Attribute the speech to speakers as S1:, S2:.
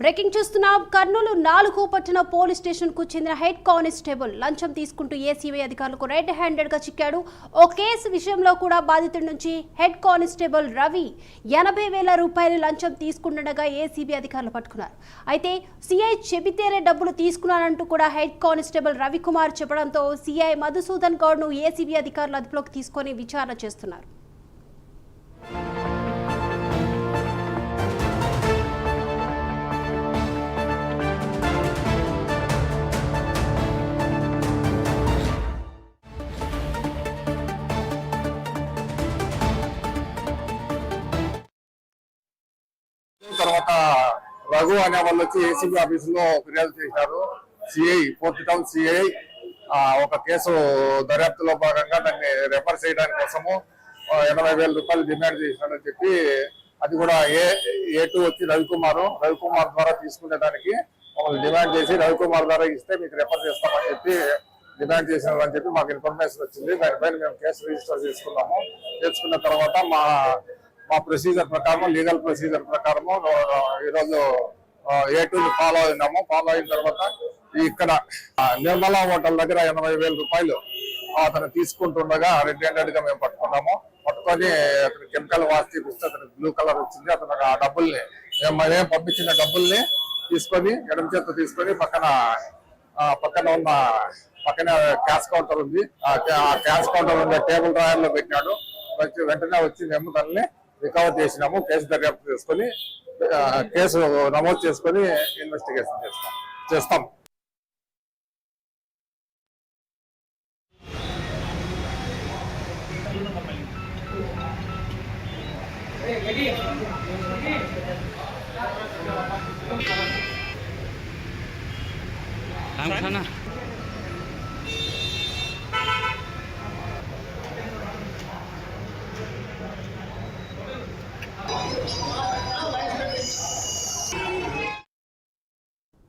S1: Breaking చూస్తున్నాం. కర్నూలు నాలుగు పట్టణ పోలీస్ స్టేషన్కు చెందిన హెడ్ కానిస్టేబుల్ లంచం తీసుకుంటూ ఏసీబీ అధికారులకు రెడ్ హ్యాండెడ్గా చిక్కాడు. ఓ కేసు విషయంలో కూడా బాధితుడి నుంచి హెడ్ కానిస్టేబుల్ రవి ఎనభై వేల రూపాయలు లంచం తీసుకుంటుండగా ఏసీబీ అధికారులు పట్టుకున్నారు. అయితే సిఐ చెబితేనే డబ్బులు తీసుకున్నానంటూ కూడా హెడ్ కానిస్టేబుల్ రవికుమార్ చెప్పడంతో సిఐ మధుసూదన్ గౌడ్ను ఏసీబీ అధికారులు అదుపులోకి తీసుకొని విచారణ చేస్తున్నారు.
S2: తర్వాత రఘు అనే వాళ్ళు వచ్చి ఏసీబీ ఆఫీస్లో ఫిర్యాదు చేశారు. సిఐ ఫోర్త్ టౌన్ సిఐ ఒక కేసు దర్యాప్తులో భాగంగా దాన్ని రెఫర్ చేయడానికి కోసము ఎనభై వేల రూపాయలు డిమాండ్ చేశాడని చెప్పి అది కూడా ఏ ఏ టూ వచ్చి రవికుమార్ రవికుమార్ ద్వారా తీసుకునే దానికి మమ్మల్ని డిమాండ్ చేసి రవికుమార్ ద్వారా ఇస్తే మీకు రెఫర్ చేస్తామని చెప్పి డిమాండ్ చేసినారని చెప్పి మాకు ఇన్ఫర్మేషన్ వచ్చింది. దానిపైన మేము కేసు రిజిస్టర్ చేసుకున్నాము. చేసుకున్న తర్వాత మా మా ప్రొసీజర్ ప్రకారం లీగల్ ప్రొసీజర్ ప్రకారము ఈరోజు ఏ టూ ఫాలో అయినాము. ఫాలో అయిన తర్వాత ఇక్కడ నిర్మలా హోటల్ దగ్గర ఎనభై వేల రూపాయలు అతను తీసుకుంటుండగా రెడ్గా మేము పట్టుకున్నాము. పట్టుకొని అతను కెమికల్ వాష్ తీపిస్తే అతను బ్లూ కలర్ వచ్చింది. అతను ఆ డబ్బుల్ని మేము పంపించిన డబ్బుల్ని తీసుకొని ఎడమ చేత తీసుకొని పక్కన పక్కన ఉన్న పక్కన క్యాష్ కౌంటర్ ఉంది. ఆ క్యాష్ కౌంటర్ ఉండే టేబుల్ డ్రాయర్లో పెట్టినాడు. వచ్చి వెంటనే వచ్చి మేము తనని రికవర్ చేసినాము కేసు దర్యాప్తు చేసుకొని కేసు నమోదు చేసుకొని ఇన్వెస్టిగేషన్ చేస్తాం చేస్తాం
S3: Sana.